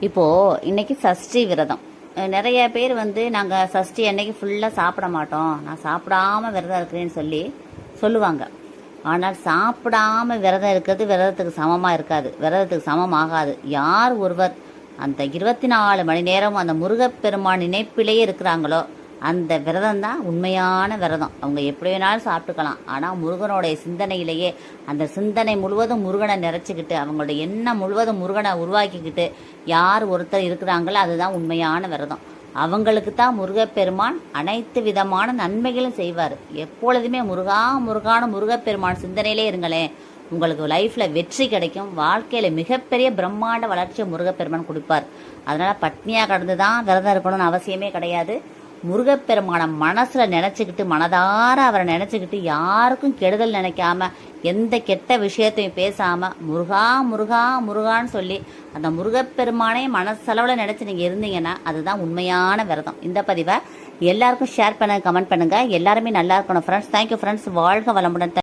இப்போது இன்னைக்கு சஷ்டி விரதம். நிறைய பேர் வந்து நாங்கள் சஷ்டி அன்னைக்கு ஃபுல்லாக சாப்பிட மாட்டோம். நான் சாப்பிடாம விரதம் இருக்கிறேன்னு சொல்லி சொல்லுவாங்க. ஆனால் சாப்பிடாம விரதம் இருக்கிறது விரதத்துக்கு சமமாக இருக்காது. விரதத்துக்கு சமம் ஆகாது. யார் ஒருவர் அந்த இருபத்தி நாலு மணி நேரம் அந்த முருகப்பெருமான் நினைப்பிலேயே இருக்கிறாங்களோ அந்த விரதம் தான் உண்மையான விரதம். அவங்க எப்படி வேணாலும் சாப்பிட்டுக்கலாம். ஆனால் முருகனுடைய சிந்தனையிலேயே அந்த சிந்தனை முழுவதும் முருகனை நிறைச்சிக்கிட்டு அவங்களுடைய எண்ணம் முழுவதும் முருகனை உருவாக்கிக்கிட்டு யார் ஒருத்தர் இருக்கிறாங்களோ அதுதான் உண்மையான விரதம். அவங்களுக்கு தான் முருகப்பெருமான் அனைத்து விதமான நன்மைகளும் செய்வார். எப்பொழுதுமே முருகா முருகான முருகப்பெருமான் சிந்தனையிலே இருங்களேன். உங்களுக்கு லைஃப்பில் வெற்றி கிடைக்கும். வாழ்க்கையில் மிகப்பெரிய பிரம்மாண்ட வளர்ச்சியை முருகப்பெருமான் கொடுப்பார். அதனால் பட்னியாக கடந்து தான் விரதம் இருக்கணும்னு அவசியமே கிடையாது. முருகப்பெருமான மனசில் நினச்சிக்கிட்டு மனதார அவரை நினச்சிக்கிட்டு யாருக்கும் கெடுதல் நினைக்காம எந்த கெட்ட விஷயத்தையும் பேசாமல் முருகா முருகா முருகான்னு சொல்லி அந்த முருகப்பெருமானே மனசளவில் நினச்சி நீங்கள் இருந்தீங்கன்னா அதுதான் உண்மையான விரதம். இந்த பதிவை எல்லாருக்கும் ஷேர் பண்ணுங்க கமெண்ட் பண்ணுங்கள் எல்லாருமே நல்லா இருக்கணும் ஃப்ரெண்ட்ஸ் தேங்க்யூ ஃப்ரெண்ட்ஸ் வாழ்க வளமுடன்.